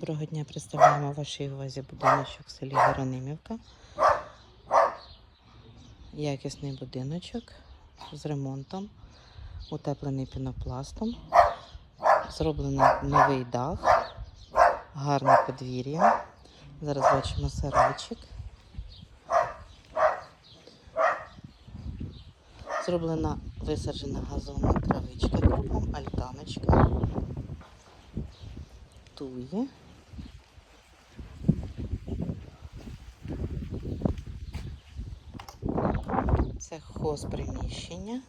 Доброго дня представляємо вашій увазі будиночок в селі Геронимівка. Якісний будиночок з ремонтом, утеплений пінопластом. Зроблений новий дах, гарне подвір'я. Зараз бачимо сарайчик. Зроблена висаджена газонна травичка кругом, альтаночка. Тує. Це хозприміщення.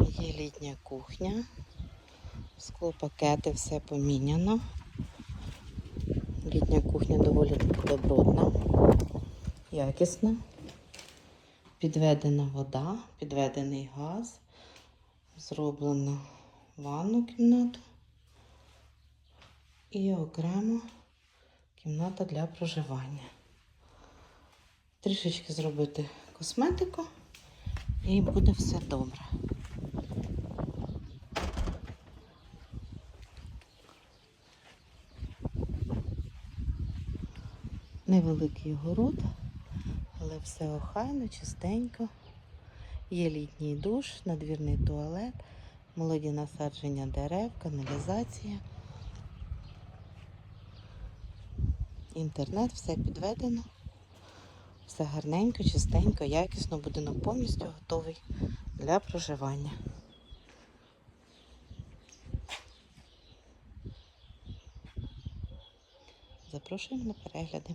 Є літня кухня. Склопакети, все поміняно. Літня кухня доволі добротна, якісна. Підведена вода, підведений газ, зроблено ванну кімнату і окремо кімната для проживання. Трішечки зробити косметику і буде все добре. Невеликий город, але все охайно, чистенько. Є літній душ, надвірний туалет, молоді насадження дерев, каналізація. Інтернет, все підведено. Все гарненько, чистенько, якісно, будинок повністю готовий для проживання. Запрошуємо на перегляди.